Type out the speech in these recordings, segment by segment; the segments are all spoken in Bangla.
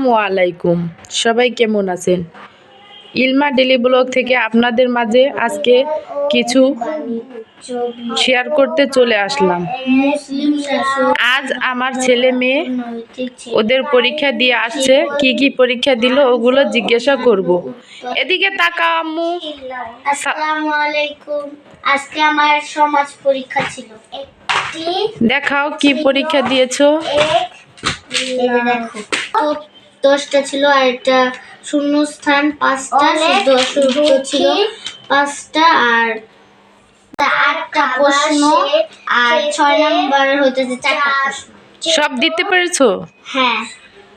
আসসালামু আলাইকুম সবাই কেমন আছেন ইলমা ডেলি ব্লগ থেকে আপনাদের মাঝে আজকে কিছু শেয়ার করতে চলে আসলাম আজ আমার ছেলে মেয়ে ওদের পরীক্ষা দিয়ে আসছে কি কি পরীক্ষা দিল ওগুলো জিজ্ঞাসা করব এদিকে তাকা আম্মু আসসালামু আলাইকুম আজকে আমার সমাজ পরীক্ষা ছিল দেখাও কি পরীক্ষা দিয়েছ দেখো দশটা ছিল আর একটা শূন্য স্থান পাঁচটা দশ উত্তর ছিল পাঁচটা আর আটটা প্রশ্ন আর ছয় নাম্বার হইতেছে চারটা প্রশ্ন। সব দিতে পেরেছ? হ্যাঁ।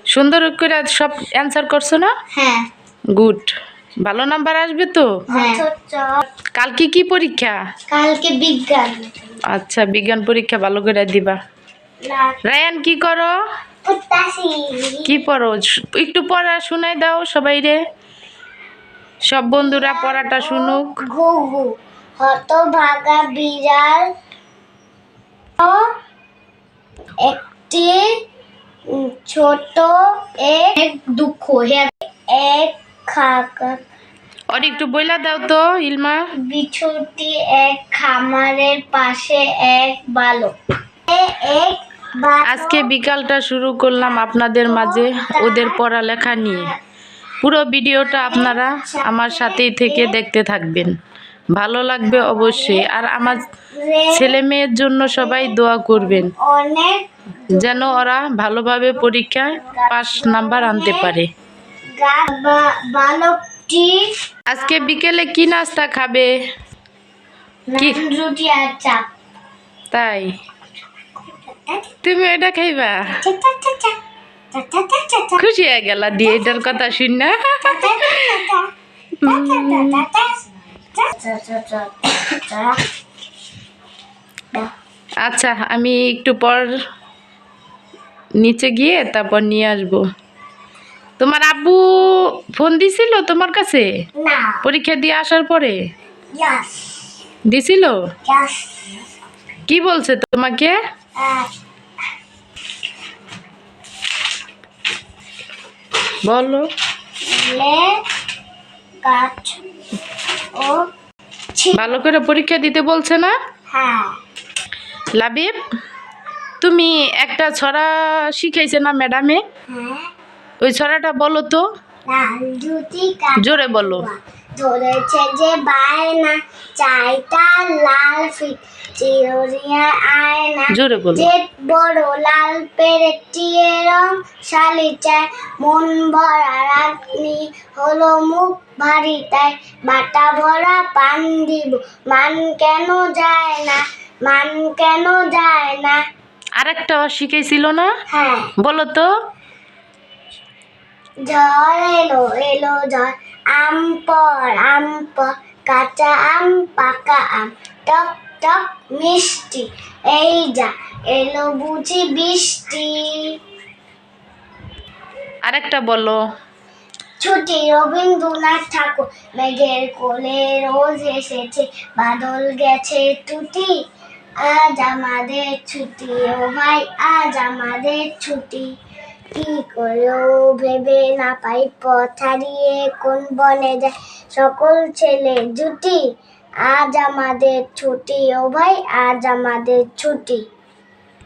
সুন্দর করে সব অ্যান্সার করছ না? হ্যাঁ। গুড ভালো নাম্বার আসবে তো? হ্যাঁ। কালকে কি পরীক্ষা? কালকে বিজ্ঞান। আচ্ছা বিজ্ঞান পরীক্ষা ভালো করে দিবা। রায়ান কি করো? কি পড়ো একটু পড়া শুনাই দাও সবাই রে। সব বন্ধুরা পড়াটা শুনুক। ঘুঘু হতভাগা বিড়াল একটি ছোট এক দুঃখ এক খাকা আর একটু বইলা দাও তো ইলমা। বিছুটি এক খামারের পাশে এক বালক। এক আজকে বিকালটা শুরু করলাম আপনাদের মাঝে ওদের পড়ালেখা নিয়ে। পুরো ভিডিওটা আপনারা আমার সাথেই থেকে দেখতে থাকবেন। ভালো লাগবে অবশ্যই। আর আমার ছেলে মেয়ের জন্য সবাই দোয়া করবেন যেন ওরা ভালোভাবে পরীক্ষায় পাস নাম্বার আনতে পারে। আজকে বিকেলে কি নাস্তা খাবে? কি? রুটি আর চাপ। তাই। তুমি এটা খাইবা? খুশি হয়ে গেল দিয়ে এটার কথা শুন না? আচ্ছা আমি একটু পর নিচে গিয়ে তারপর নিয়ে আসব। তোমার আব্বু ফোন দিছিল তোমার কাছে? পরীক্ষা দিয়ে আসার পরে? দিছিল? কি বলছে তোমাকে? বলো। গাছ ও ভালো করে পরীক্ষা দিতে বলছে না? হ্যাঁ। লাবিব তুমি একটা ছড়া শিখাইছে না ম্যাডামে? হ্যাঁ। ওই ছড়াটা বলো তো। জোরে বলো। ধরেছে যে বায়না চাইটা লাল ফিট চিররিয়া আয়না। জোরে বলো। যে বড় লাল পেরেটিয়ে রং শালি চায় মন ভরা রাগনি হলো মুখ ভারী তাই বাটা ভরা পান দিব। মান কেন যায় না মান কেন যায় না। আরেকটা শিখেছিল না? হ্যাঁ। বলো তো। ঝড় এলো এলো ঝড়। আম পর আম পর কাঁচা আম পাকা আম টক টক মিষ্টি। এই যা এলো বুঝি বৃষ্টি। আরেকটা বলো। ছুটি রবীন্দ্রনাথ ঠাকুর মেঘের কোলে রোজ এসেছে বাদল গেছে টুটি আজ আমাদের ছুটি ও ভাই আজ আমাদের ছুটি। কি করেও ভেবে না পাই পথ হারিয়ে কোন বনে যায়। সকল ছেলে জুটি আজ আমাদের ছুটি। ও ভাই আজ আমাদের ছুটি।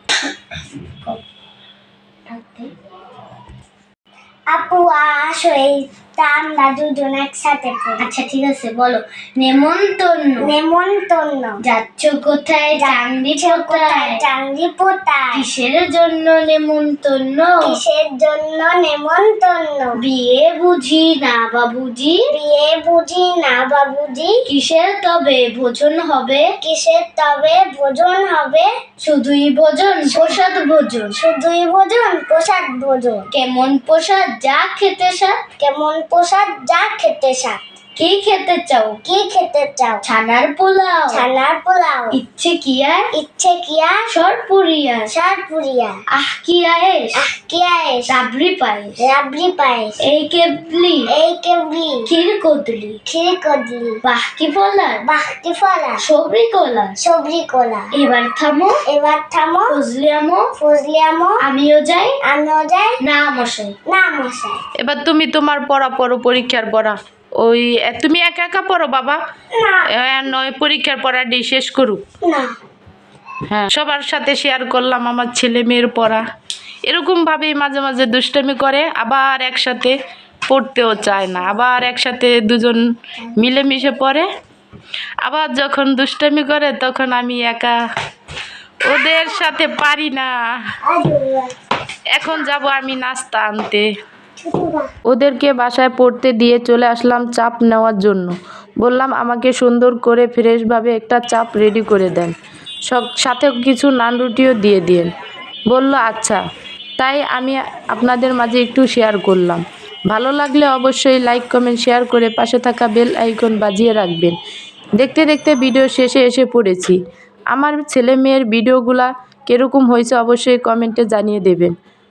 আপু আসো এই তা আমরা দুজন একসাথে আচ্ছা ঠিক আছে বলো। নেমন্তন্ন। নেমন্তন্ন। যাচ্ছ কোথায়? চান্দি কোথায়? চান্দি পোতায়। কিসের জন্য নেমন্তন্ন? কিসের জন্য নেমন্তন্ন? বিয়ে বুঝি না বাবুজি। বিয়ে বুঝি না বাবুজি। কিসের তবে ভোজন হবে? কিসের তবে ভোজন হবে? শুধুই ভোজন প্রসাদ ভোজন। শুধুই ভোজন প্রসাদ ভোজন। কেমন প্রসাদ যা খেতে স্বাদ। কেমন প্রসাদ যা খেতে স্বাদ কি খেতে চাও? কি খেতে চাও? ছানার পোলাও। ছানার পোলাও। ইচ্ছে কি আর? ইচ্ছে কি আর? সরপুরিয়া সরপুরিয়া আহ কি আয়েস আহ কি আয়েস রাবড়ি পায়েস রাবড়ি পায়েস এই কেবলি। এই কেবলি। ক্ষীর কদলি। ক্ষীর কদলি। বাহ কি ফলা বাহ কি ফলা সবরি কলা। সবরি কলা। এবার থামো। এবার থামো। ফজলিয়ামো ফজলিয়ামো আমিও যাই। আমিও যাই। না মশাই। না মশাই। এবার তুমি তোমার পড়া পড়ো পরীক্ষার পড়া। ওই তুমি একা একা পড়ো বাবা? নয় পরীক্ষার পড়াটি শেষ করুক। হ্যাঁ সবার সাথে শেয়ার করলাম আমার ছেলে মেয়ের পড়া। এরকমভাবেই মাঝে মাঝে দুষ্টামি করে আবার একসাথে পড়তেও চায় না। আবার একসাথে দুজন মিলেমিশে পড়ে। আবার যখন দুষ্টামি করে তখন আমি একা ওদের সাথে পারি না। এখন যাব আমি নাস্তা আনতে। ওদেরকে বাসায় পড়তে দিয়ে চলে আসলাম চাপ নেওয়ার জন্য। বললাম, আমাকে সুন্দর করে ফ্রেশভাবে একটা চাপ রেডি করে দেন। সাথে কিছু নান রুটিও দিয়ে দিন বলল আচ্ছা। তাই আমি আপনাদের মাঝে একটু শেয়ার করলাম। ভালো লাগলে অবশ্যই লাইক, কমেন্ট, শেয়ার করে পাশে থাকা বেল আইকন বাজিয়ে রাখবেন। দেখতে দেখতে ভিডিও শেষে এসে পড়েছি। আমার ছেলে মেয়ের ভিডিওগুলা কীরকম হয়েছে অবশ্যই কমেন্টে জানিয়ে দেবেন।